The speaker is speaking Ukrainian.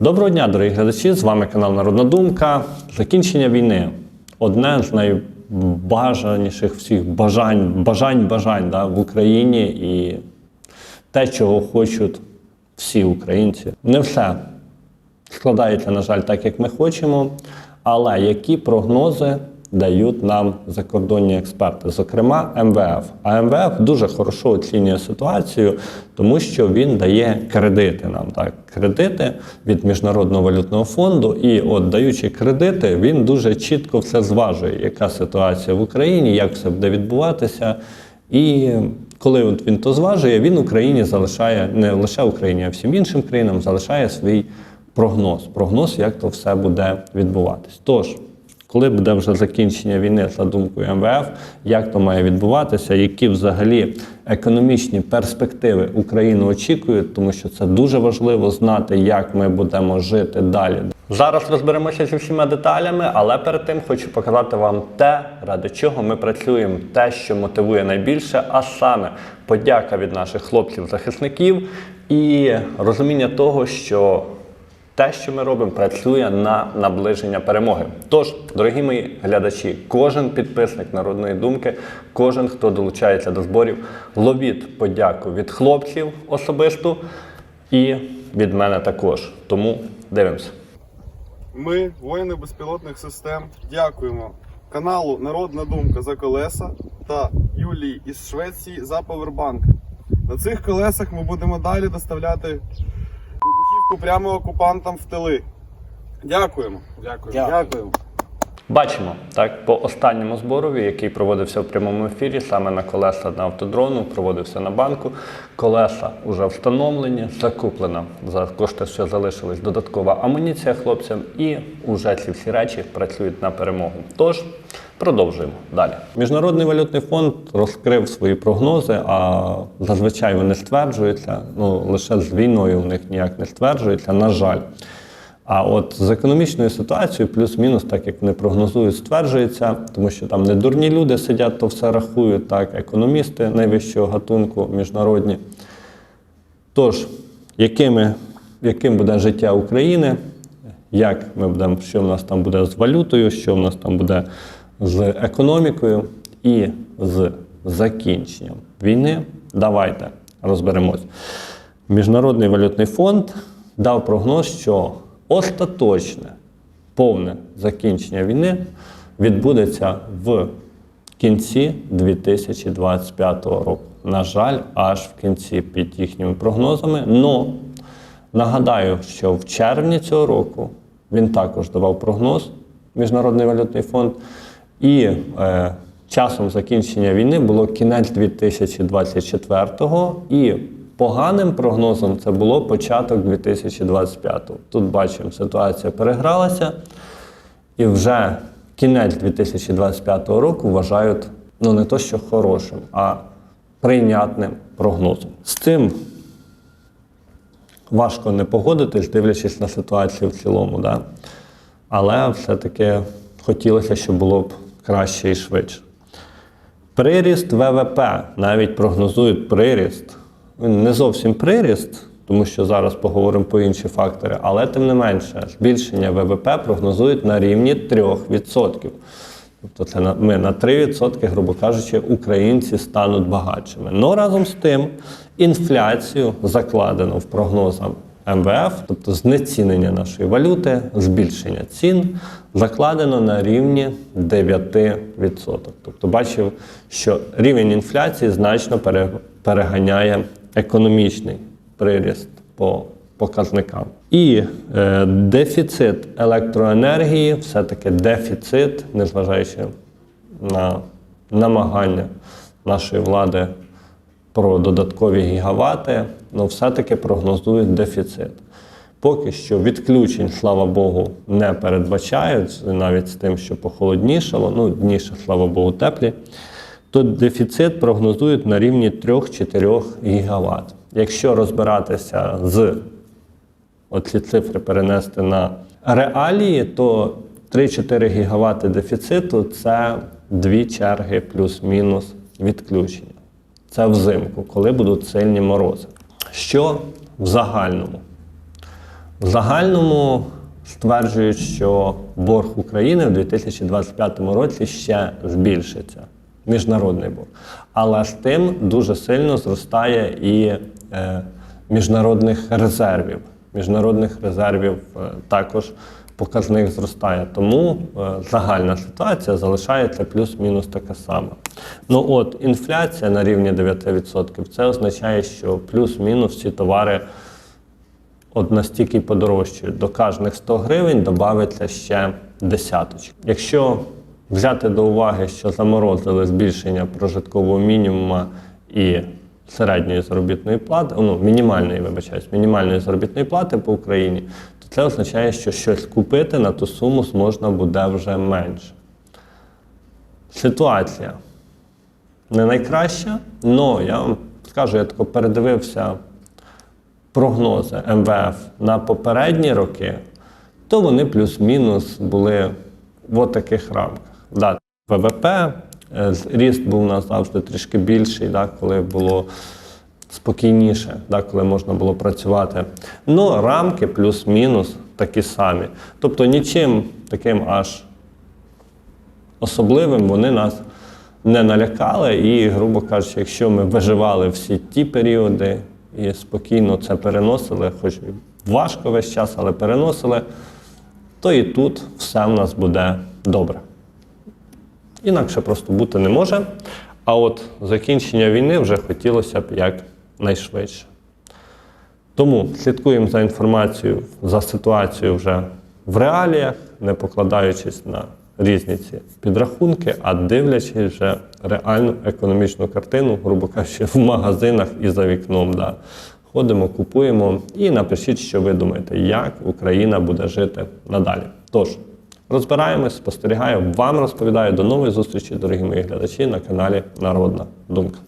Доброго дня, дорогі глядачі! З вами канал Народна Думка. Закінчення війни одне з найбажаніших всіх бажань, бажань, бажань да, в Україні і те, чого хочуть всі українці. Не все складається, на жаль, так, як ми хочемо. Але які прогнози дають нам закордонні експерти, зокрема МВФ. А МВФ дуже хорошо оцінює ситуацію, тому що він дає кредити нам. Так, кредити від Міжнародного валютного фонду. І от даючи кредити, він дуже чітко все зважує, яка ситуація в Україні, як все буде відбуватися. І коли от він то зважує, він Україні залишає не лише Україні, а всім іншим країнам залишає свій прогноз. Прогноз, як то все буде відбуватись. Тож, коли буде вже закінчення війни за думкою МВФ, як то має відбуватися, які взагалі економічні перспективи Україну очікують, тому що це дуже важливо знати, як ми будемо жити далі. Зараз розберемося зі всіма деталями, але перед тим хочу показати вам те, ради чого ми працюємо, те, що мотивує найбільше, а саме подяка від наших хлопців-захисників і розуміння того, що те, що ми робимо, працює на наближення перемоги. Тож, дорогі мої глядачі, кожен підписник народної думки, кожен, хто долучається до зборів, ловіть подяку від хлопців особисто і від мене також. Тому дивимося. Ми, воїни безпілотних систем, дякуємо каналу Народна Думка за колеса та Юлії із Швеції за повербанки. На цих колесах ми будемо далі доставляти прямо окупантам в тили. Дякуємо. Дякуємо. Дякуємо. Бачимо так по останньому зборові, який проводився в прямому ефірі, саме на колеса на автодрону, проводився на банку. Колеса вже встановлені, закуплена за кошти, що залишились додаткова амуніція хлопцям, і вже ці всі речі працюють на перемогу. Тож продовжуємо далі. Міжнародний валютний фонд розкрив свої прогнози, а зазвичай вони стверджуються. Ну лише з війною у них ніяк не стверджується. На жаль. А от з економічною ситуацією, плюс-мінус, так як вони прогнозують, стверджується, тому що там не дурні люди сидять, то все рахують, так, економісти найвищого гатунку міжнародні. Тож, якими, яким буде життя України, як ми будемо, що в нас там буде з валютою, що в нас там буде з економікою і з закінченням війни, давайте розберемось. Міжнародний валютний фонд дав прогноз, що остаточне повне закінчення війни відбудеться в кінці 2025 року. На жаль, аж в кінці під їхніми прогнозами. Но нагадаю, що в червні цього року він також давав прогноз Міжнародний валютний фонд. І е, часом закінчення війни було кінець 2024-го і Поганим прогнозом це було початок 2025-го. Тут бачимо, ситуація перегралася, і вже кінець 2025 року вважають ну не то, що хорошим, а прийнятним прогнозом. З цим важко не погодитись, дивлячись на ситуацію в цілому. Да? Але все-таки хотілося, щоб було б краще і швидше. Приріст ВВП навіть прогнозують приріст. Він не зовсім приріст, тому що зараз поговоримо про інші фактори, але тим не менше, збільшення ВВП прогнозують на рівні 3%. Тобто це на, ми на 3%, грубо кажучи, українці стануть багатшими. Но разом з тим інфляцію закладено в прогнозах МВФ, тобто знецінення нашої валюти, збільшення цін, закладено на рівні 9%. Тобто бачив, що рівень інфляції значно пере- переганяє економічний приріст по показникам. І е, дефіцит електроенергії, все-таки дефіцит, незважаючи на намагання нашої влади про додаткові гігавати, ну все-таки прогнозують дефіцит. Поки що відключень, слава Богу, не передбачають, навіть з тим, що похолоднішало, ну дні ще, слава Богу, теплі, то дефіцит прогнозують на рівні 3-4 гігават. Якщо розбиратися з оці цифри перенести на реалії, то 3-4 гігавати дефіциту це дві черги плюс-мінус відключення. Це взимку, коли будуть сильні морози. Що в загальному? В загальному стверджують, що борг України в 2025 році ще збільшиться. Міжнародний борг. Але з тим дуже сильно зростає і е, міжнародних резервів. Міжнародних резервів е, також показник зростає. Тому е, загальна ситуація залишається плюс-мінус така сама. Ну от інфляція на рівні 9% це означає, що плюс-мінус всі товари от настільки й подорожчають. До кожних 100 гривень додається ще десяточок. Якщо взяти до уваги, що заморозили збільшення прожиткового мінімуму і середньої заробітної плати, ну мінімальної, вибачаюсь, мінімальної заробітної плати по Україні, то це означає, що щось купити на ту суму можна буде вже менше. Ситуація не найкраща, але я вам скажу, я тако передивився прогнози МВФ на попередні роки, то вони плюс-мінус були в таких рамках. Да, ВВП, е, ріст був у нас завжди трішки більший, да, коли було спокійніше, да, коли можна було працювати. Ну, рамки плюс-мінус такі самі. Тобто нічим таким аж особливим вони нас не налякали. І, грубо кажучи, якщо ми виживали всі ті періоди і спокійно це переносили, хоч важко весь час, але переносили, то і тут все в нас буде добре. Інакше просто бути не може. А от закінчення війни вже хотілося б якнайшвидше. Тому слідкуємо за інформацією, за ситуацією вже в реаліях, не покладаючись на різні ці підрахунки, а дивлячись вже реальну економічну картину, грубо кажучи, в магазинах і за вікном. Да. Ходимо, купуємо і напишіть, що ви думаєте, як Україна буде жити надалі. Тож, розбираємось, спостерігаю, вам розповідаю. До нової зустрічі, дорогі мої глядачі, на каналі Народна Думка.